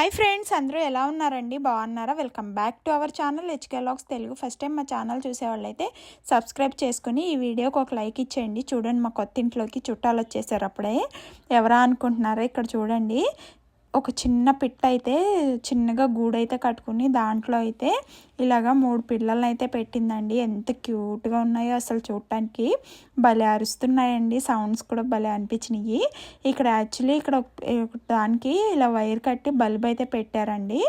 Hi friends అందరూ ఎలా ఉన్నారండి? బాగున్నారా? Welcome back to our channel HK logs Telugu. First time మా ఛానల్ చూసేవాళ్ళైతే సబ్స్క్రైబ్ చేసుకుని ఈ వీడియోకి ఒక లైక్ ఇచ్చేయండి. చూడండి మా కొత్త ఇంట్లోకి చుట్టాలు వచ్చేసారు అప్పుడే. ఎవరా అనుకుంటున్నారా? ఇక్కడ చూడండి. ఒక చిన్న పిట్ట అయితే చిన్నగా గూడైతే కట్టుకుని దాంట్లో అయితే ఇలాగా మూడు పిల్లల్ని అయితే పెట్టిందండి. ఎంత క్యూట్గా ఉన్నాయో అసలు చూడటానికి భలే అరుస్తున్నాయండి. సౌండ్స్ కూడా భలే అనిపించినాయి. ఇక్కడ యాక్చువల్లీ ఇక్కడ దానికి ఇలా వైర్ కట్టి బల్బ్ అయితే పెట్టారండి.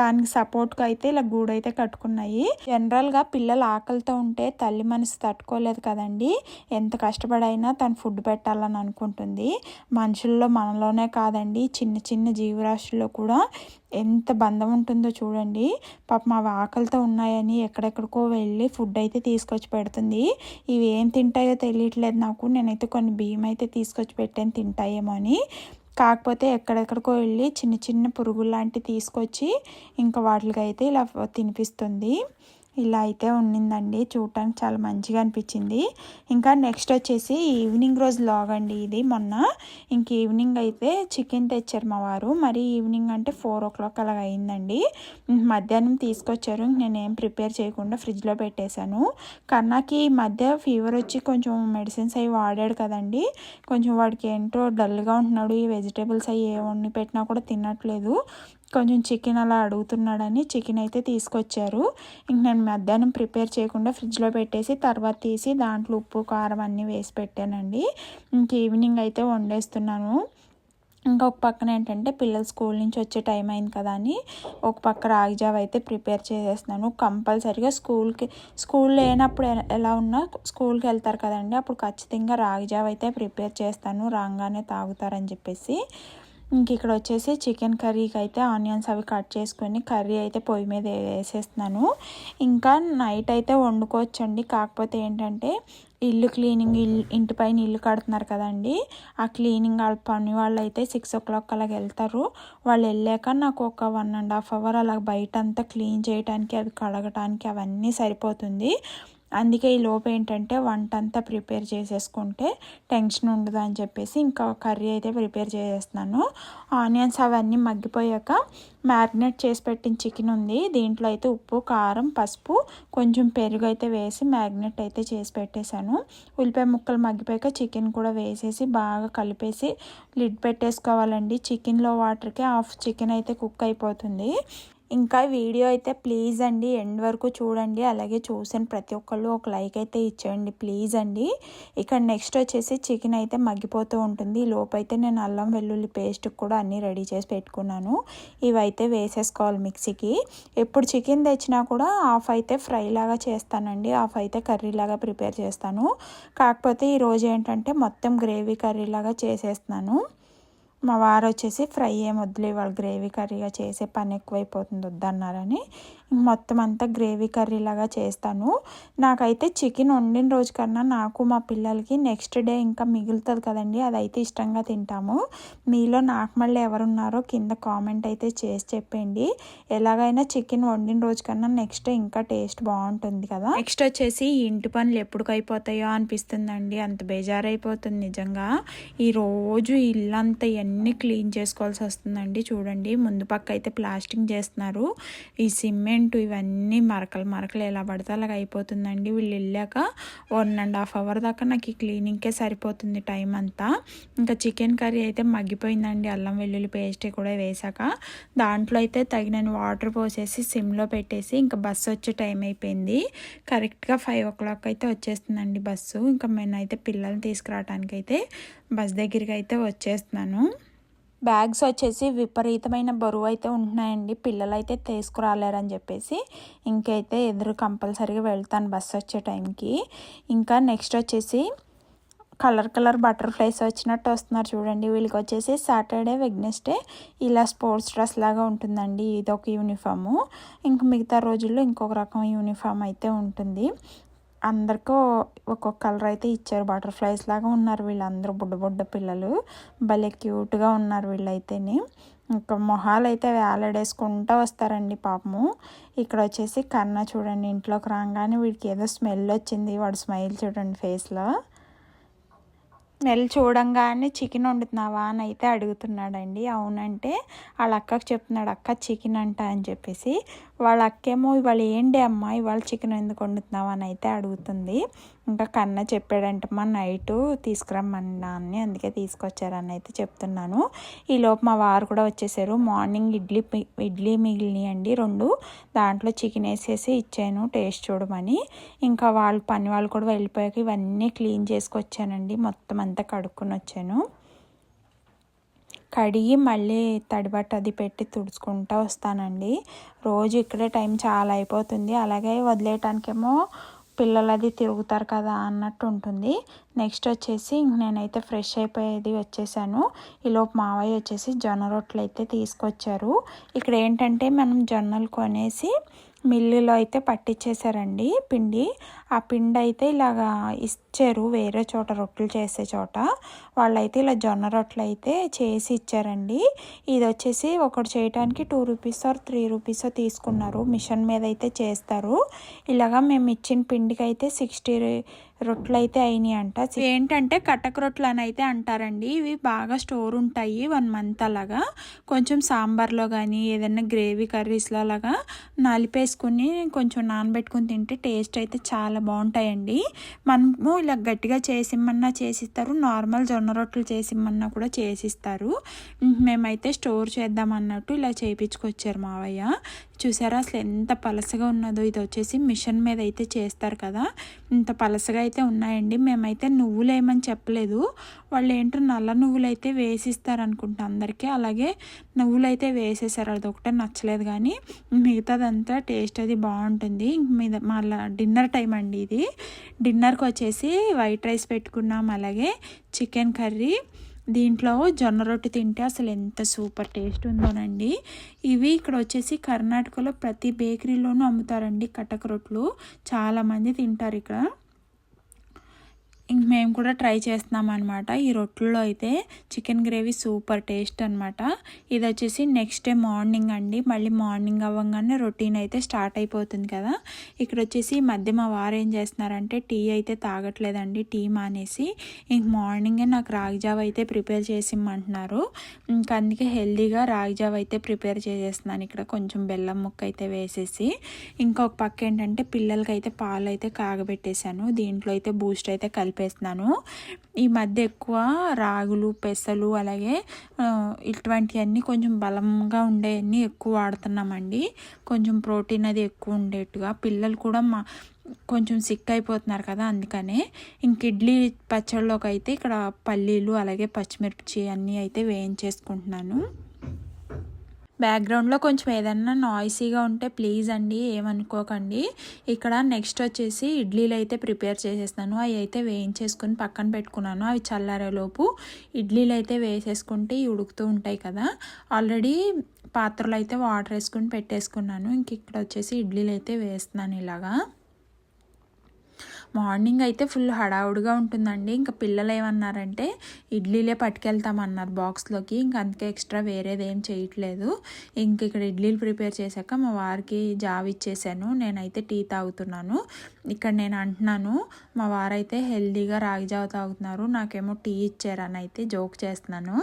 దానికి సపోర్ట్గా అయితే ఇలా గూడైతే కట్టుకున్నాయి. జనరల్గా పిల్లలు ఆకలితో ఉంటే తల్లి మనసు తట్టుకోలేదు కదండి. ఎంత కష్టపడైనా తను ఫుడ్ పెట్టాలని అనుకుంటుంది. మనుషుల్లో మనలోనే కాదండి. చిన్న చిన్న జీవరాశుల్లో కూడా ఎంత బంధం ఉంటుందో చూడండి. పాపం అవి ఆకలితో ఉన్నాయని ఎక్కడెక్కడికో వెళ్ళి ఫుడ్ అయితే తీసుకొచ్చి పెడుతుంది. ఇవి ఏం తింటాయో తెలియట్లేదు నాకు. నేనైతే కొన్ని బియ్యం అయితే తీసుకొచ్చి పెట్టాను తింటాయేమో అని. కాకపోతే ఎక్కడెక్కడికో వెళ్ళి చిన్న చిన్న పురుగులు లాంటివి తీసుకొచ్చి ఇంకా వాటికి అయితే ఇలా తినిపిస్తుంది. ఇలా అయితే ఉండిందండి చూడటానికి చాలా మంచిగా అనిపించింది. ఇంకా నెక్స్ట్ వచ్చేసి ఈవినింగ్ రోజు లాగ్ అండి ఇది మొన్న. ఇంక ఈవినింగ్ అయితే చికెన్ తెచ్చారు మా వారు. మరి ఈవినింగ్ అంటే ఫోర్ ఓ క్లాక్ అలాగ అయిందండి. మధ్యాహ్నం తీసుకొచ్చారు. నేనేం ప్రిపేర్ చేయకుండా ఫ్రిడ్జ్లో పెట్టేశాను. కన్నాకి ఈ మధ్య ఫీవర్ వచ్చి కొంచెం మెడిసిన్స్ అవి వాడాడు కదండి. కొంచెం వాడికి ఏంటో డల్గా ఉంటున్నాడు. ఈ వెజిటేబుల్స్ అవి ఏ వండి పెట్టినా కూడా తినట్లేదు. కొంచెం చికెన్ అలా అడుగుతున్నాడని చికెన్ అయితే తీసుకొచ్చారు. ఇంక నేను మధ్యాహ్నం ప్రిపేర్ చేయకుండా ఫ్రిడ్జ్లో పెట్టేసి తర్వాత తీసి దాంట్లో ఉప్పు కారం అన్నీ వేసి పెట్టానండి. ఇంక ఈవినింగ్ అయితే వండేస్తున్నాను. ఇంకొక పక్కన ఏంటంటే పిల్లలు స్కూల్ నుంచి వచ్చే టైం అయింది కదా అని ఒక పక్క రాగిజావ అయితే ప్రిపేర్ చేసేస్తున్నాను. కంపల్సరిగా స్కూల్కి స్కూల్ లేనప్పుడు ఎలా ఉన్నా స్కూల్కి వెళ్తారు కదండి. అప్పుడు ఖచ్చితంగా రాగిజావ అయితే ప్రిపేర్ చేస్తాను. రాగానే తాగుతారని చెప్పేసి. ఇంక ఇక్కడ వచ్చేసి చికెన్ కర్రీకి అయితే ఆనియన్స్ అవి కట్ చేసుకొని కర్రీ అయితే పొయ్యి మీద వేసేస్తున్నాను. ఇంకా నైట్ అయితే వండుకోవచ్చండి. కాకపోతే ఏంటంటే ఇల్లు క్లీనింగ్ ఇల్లు ఇంటి పైన ఇల్లు కడుతున్నారు కదండి. ఆ క్లీనింగ్ వాళ్ళ పని వాళ్ళు అయితే సిక్స్ ఓ క్లాక్ అలాగ వెళ్తారు. వాళ్ళు వెళ్ళాక నాకు ఒక వన్ అండ్ హాఫ్ అవర్ అలా బయట అంతా క్లీన్ చేయడానికి అవి కడగటానికి అవన్నీ సరిపోతుంది. అందుకే ఈ లోపు ఏంటంటే వంట అంతా ప్రిపేర్ చేసేసుకుంటే టెన్షన్ ఉండదు అని చెప్పేసి ఇంకా కర్రీ అయితే ప్రిపేర్ చేసేస్తున్నాను. ఆనియన్స్ అవన్నీ మగ్గిపోయాక మ్యారినేట్ చేసి పెట్టిన చికెన్ ఉంది. దీంట్లో అయితే ఉప్పు కారం పసుపు కొంచెం పెరుగు అయితే వేసి మ్యారినేట్ అయితే చేసి పెట్టేశాను. ఉల్లిపాయ ముక్కలు మగ్గిపోయాక చికెన్ కూడా వేసేసి బాగా కలిపేసి లిడ్ పెట్టేసుకోవాలండి. చికెన్లో వాటర్కి హాఫ్ చికెన్ అయితే కుక్ అయిపోతుంది. ఇంకా వీడియో అయితే ప్లీజ్ అండి ఎండ్ వరకు చూడండి. అలాగే చూసిన ప్రతి ఒక్కళ్ళు ఒక లైక్ అయితే ఇచ్చేయండి ప్లీజ్ అండి. ఇక్కడ నెక్స్ట్ వచ్చేసి చికెన్ అయితే మగ్గిపోతూ ఉంటుంది. లోపైతే నేను అల్లం వెల్లుల్లి పేస్ట్ కూడా అన్నీ రెడీ చేసి పెట్టుకున్నాను. ఇవైతే వేసేసుకోవాలి మిక్సీకి. ఎప్పుడు చికెన్ తెచ్చినా కూడా హాఫ్ అయితే ఫ్రై లాగా చేస్తానండి. హాఫ్ అయితే కర్రీ లాగా ప్రిపేర్ చేస్తాను. కాకపోతే ఈరోజు ఏంటంటే మొత్తం గ్రేవీ కర్రీ లాగా చేసేస్తున్నాను. మా వారు వచ్చేసి ఫ్రై ఏం వద్దులే గ్రేవీ కర్రీగా చేసే పని ఎక్కువైపోతుంది వద్దన్నారని. మొత్తం అంతా గ్రేవీ కర్రీ లాగా చేస్తాను. నాకైతే చికెన్ వండిన రోజు కన్నా నాకు మా పిల్లలకి నెక్స్ట్ డే ఇంకా మిగులుతుంది కదండి అదైతే ఇష్టంగా తింటాము. మీలో నాకు మళ్ళీ ఎవరున్నారో కింద కామెంట్ అయితే చేసి చెప్పండి. ఎలాగైనా చికెన్ వండిన రోజు కన్నా నెక్స్ట్ ఇంకా టేస్ట్ బాగుంటుంది కదా. నెక్స్ట్ వచ్చేసి ఇంటి పనులు ఎప్పుడుకు అయిపోతాయో అనిపిస్తుందండి అంత బేజారైపోతుంది నిజంగా. ఈ రోజు ఇల్లంతా అన్నీ క్లీన్ చేసుకోవాల్సి వస్తుందండి. చూడండి ముందు పక్క అయితే ప్లాస్టింగ్ చేస్తున్నారు. ఈ సిమెంట్ ఇవన్నీ మరకలు మరకలు ఎలా పడితే అలాగ అయిపోతుందండి. వీళ్ళు వెళ్ళాక వన్ అండ్ హాఫ్ అవర్ దాకా నాకు ఈ క్లీనింగ్కే సరిపోతుంది టైం అంతా. ఇంకా చికెన్ కర్రీ అయితే మగ్గిపోయిందండి. అల్లం వెల్లుల్లి పేస్ట్ కూడా వేసాక దాంట్లో అయితే తగినన్ని వాటర్ పోసేసి సిమ్లో పెట్టేసి ఇంకా బస్సు వచ్చే టైం అయిపోయింది. కరెక్ట్గా ఫైవ్ ఓ క్లాక్ అయితే వచ్చేస్తుందండి బస్సు. ఇంకా నేనైతే పిల్లల్ని తీసుకురావడానికి అయితే బస్ దగ్గరికి అయితే వచ్చేస్తున్నాను. బ్యాగ్స్ వచ్చేసి విపరీతమైన బరువు అయితే ఉంటున్నాయండి. పిల్లలు అయితే తీసుకురాలేరని చెప్పేసి ఇంకైతే ఎదురు కంపల్సరీగా వెళ్తాను బస్సు వచ్చే టైంకి. ఇంకా నెక్స్ట్ వచ్చేసి కలర్ కలర్ బటర్ఫ్లైస్ వచ్చినట్టు వస్తున్నారు చూడండి. వీళ్ళకి వచ్చేసి సాటర్డే వెగ్నెస్డే ఇలా స్పోర్ట్స్ డ్రెస్ లాగా ఉంటుందండి. ఇది ఒక యూనిఫాము. ఇంక మిగతా రోజుల్లో ఇంకొక రకం యూనిఫామ్ అయితే ఉంటుంది. అందరికీ ఒక్కొక్క కలర్ అయితే ఇచ్చారు. బటర్ఫ్లైస్ లాగా ఉన్నారు వీళ్ళందరూ. బుడ్డ బుడ్డ పిల్లలు. భలే క్యూట్గా ఉన్నారు వీళ్ళైతేనే. ఇంకా మొహాలు అయితే వేలాడేసుకుంటూ వస్తారండి పాపము. ఇక్కడ వచ్చేసి కన్న చూడండి. ఇంట్లోకి రాగానే వీడికి ఏదో స్మెల్ వచ్చింది. వాడు స్మైల్ చూడండి ఫేస్లో. వెళ్ళి చూడంగానే చికెన్ వండుతున్నావా అని అయితే అడుగుతున్నాడండి. అవునంటే వాళ్ళ అక్కకు చెప్తున్నాడు అక్క చికెన్ అంట అని చెప్పేసి. వాళ్ళ అక్కేమో ఇవాళ ఏంటి అమ్మ? ఇవాళ చికెన్ ఎందుకు వండుతున్నావా? అని అయితే అడుగుతుంది. ఇంకా కన్న చెప్పాడంట మా నైటు తీసుకురమ్మన్నా అని అందుకే తీసుకొచ్చారని అయితే చెప్తున్నాను. ఈలోపు మా వారు కూడా వచ్చేసారు. మార్నింగ్ ఇడ్లీ ఇడ్లీ మిగిలినాయండి రెండు. దాంట్లో చికెన్ వేసేసి ఇచ్చాను టేస్ట్ చూడమని. ఇంకా వాళ్ళు పని వాళ్ళు కూడా వెళ్ళిపోయాక ఇవన్నీ క్లీన్ చేసుకొచ్చానండి. మొత్తం అంతా కడుక్కొని వచ్చాను. కడిగి మళ్ళీ తడిబట్ట అది పెట్టి తుడుచుకుంటూ వస్తానండి. రోజు ఇక్కడే టైం చాలా అయిపోతుంది. అలాగే వదిలేయటానికేమో పిల్లలు అది తిరుగుతారు కదా అన్నట్టు ఉంటుంది నెక్స్ట్ వచ్చేసి నేనైతే ఫ్రెష్ అయిపోయేది వచ్చేసాను. ఈలోపు మావయ్య వచ్చేసి జొన్న రొట్టెలు అయితే తీసుకొచ్చారు. ఇక్కడ ఏంటంటే మనం జొన్నలు కొనేసి మిల్లులో అయితే పట్టించేశారండి పిండి. ఆ పిండి అయితే ఇలాగా ఇచ్చారు వేరే చోట రొట్టెలు చేసే చోట. వాళ్ళైతే ఇలా జొన్న రొట్టెలు అయితే చేసి ఇచ్చారండి. ఇది వచ్చేసి ఒకటి చేయడానికి two rupees or three rupees తీసుకున్నారు. మిషన్ మీద అయితే చేస్తారు. ఇలాగా మేము ఇచ్చిన పిండికి అయితే సిక్స్టీ రొట్టెలు అయితే అయినాయి అంట ఏంటంటే కటక రొట్టెలు అని అయితే అంటారండి. ఇవి బాగా స్టోర్ ఉంటాయి వన్ మంత్ అలాగా. కొంచెం సాంబార్లో కానీ ఏదైనా గ్రేవీ కర్రీస్లో అలాగా నలిపేసుకుని కొంచెం నానబెట్టుకుని తింటే టేస్ట్ అయితే చాలా బాగుంటాయండి. మనము ఇలా గట్టిగా చేసిమ్మన్నా చేసిస్తారు. నార్మల్ జొన్న రొట్టెలు చేసిమ్మన్నా కూడా చేసిస్తారు. మేమైతే స్టోర్ చేద్దాం అన్నట్టు ఇలా చేయించుకొచ్చారు మావయ్య. చూసారా అసలు ఎంత పలసగా ఉన్నదో. ఇది వచ్చేసి మిషన్ మీద అయితే చేస్తారు కదా. ఇంత పలసగా అయితే ఉన్నాయండి. మేమైతే నువ్వులు ఏమని చెప్పలేదు. వాళ్ళు ఏంటో నల్ల నువ్వులు అయితే వేసిస్తారు అనుకుంటా అందరికీ. అలాగే నువ్వులు అయితే వేసేసారు. అది ఒకటే నచ్చలేదు కానీ మిగతాదంతా టేస్ట్ అది బాగుంటుంది. మీద మళ్ళీ డిన్నర్ టైం అండి ఇది. డిన్నర్కి వచ్చేసి వైట్ రైస్ పెట్టుకున్నాం. అలాగే చికెన్ కర్రీ. దీంట్లో జొన్న రొట్టె తింటే అసలు ఎంత సూపర్ టేస్ట్ ఉందోనండి. ఇవి ఇక్కడ వచ్చేసి కర్ణాటకలో ప్రతి బేకరీలోనూ అమ్ముతారండి కటక రొట్టెలు. చాలామంది తింటారు ఇక్కడ. ఇంక మేము కూడా ట్రై చేస్తున్నాం అనమాట ఈ రొట్టెల్లో అయితే చికెన్ గ్రేవీ సూపర్ టేస్ట్ అనమాట ఇది వచ్చేసి నెక్స్ట్ డే మార్నింగ్ అండి. మళ్ళీ మార్నింగ్ అవ్వగానే రొటీన్ అయితే స్టార్ట్ అయిపోతుంది కదా. ఇక్కడ వచ్చేసి ఈ మధ్య మా వారు ఏం చేస్తున్నారంటే టీ అయితే తాగట్లేదండి టీ మానేసి. ఇంక మార్నింగే నాకు రాగిజావ అయితే ప్రిపేర్ చేసి ఇమ్మంటున్నారు. ఇంక అందుకే హెల్దీగా రాగిజావ అయితే ప్రిపేర్ చేసేస్తున్నాను ఇక్కడ. కొంచెం బెల్లం ముక్క అయితే వేసేసి. ఇంకొక పక్క ఏంటంటే పిల్లలకి అయితే పాలు అయితే కాగబెట్టేశాను. దీంట్లో అయితే బూస్ట్ అయితే కలిపి కలిపేస్తున్నాను ఈ మధ్య ఎక్కువ రాగులు పెసలు అలాగే ఇటువంటివన్నీ కొంచెం బలంగా ఉండేవన్నీ ఎక్కువ వాడుతున్నామండి. కొంచెం ప్రోటీన్ అది ఎక్కువ ఉండేట్టుగా. పిల్లలు కూడా మా కొంచెం సిక్ అయిపోతున్నారు కదా అందుకనే. ఇంక ఇడ్లీ పచ్చళ్ళలోకి అయితే ఇక్కడ పల్లీలు అలాగే పచ్చిమిర్చి అన్నీ అయితే వేయించేసుకుంటున్నాను. బ్యాక్గ్రౌండ్లో కొంచెం ఏదన్నా నాయిసీగా ఉంటే ప్లీజ్ అండి ఏమనుకోకండి. ఇక్కడ నెక్స్ట్ వచ్చేసి ఇడ్లీలు అయితే ప్రిపేర్ చేసేస్తాను. అవి అయితే వేయించేసుకుని పక్కన పెట్టుకున్నాను. అవి చల్లారేలోపు ఇడ్లీలు అయితే వేసేసుకుంటే ఉడుకుతూ ఉంటాయి కదా. ఆల్రెడీ పాత్రలు అయితే వాటర్ వేసుకుని పెట్టేసుకున్నాను. ఇంక ఇక్కడ వచ్చేసి ఇడ్లీలు అయితే వేస్తున్నాను ఇలాగా. మార్నింగ్ అయితే ఫుల్ హడావుడిగా ఉంటుందండి. ఇంకా పిల్లలు ఏమన్నారంటే ఇడ్లీలే పట్టుకెళ్తామన్నారు బాక్స్లోకి. ఇంకా అందుకే ఎక్స్ట్రా వేరేది ఏం చేయట్లేదు. ఇంక ఇక్కడ ఇడ్లీలు ప్రిపేర్ చేశాక మా వారికి జాబ్ ఇచ్చేసాను. నేనైతే టీ తాగుతున్నాను. ఇక్కడ నేను అంటున్నాను మా వారైతే హెల్దీగా రాగి జావ తాగుతున్నారు. నాకేమో టీ ఇచ్చారని అయితే జోక్ చేస్తున్నాను.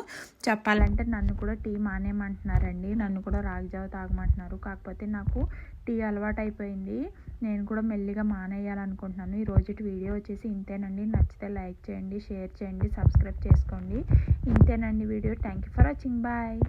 చెప్పాలంటే నన్ను కూడా టీ మానేయమంటున్నారండి. నన్ను కూడా రాగి జావ తాగమంటున్నారు. కాకపోతే నాకు టీ అలవాటు అయిపోయింది నేను కూడా మెల్లిగా మానేయాలనుకుంటున్నాను. ఈ రోజు వీడియో వచ్చేసి ఇంతేనండి. నచ్చితే లైక్ చేయండి షేర్ చేయండి సబ్స్క్రైబ్ చేసుకోండి. ఇంతేనండి video. Thank you for watching. Bye.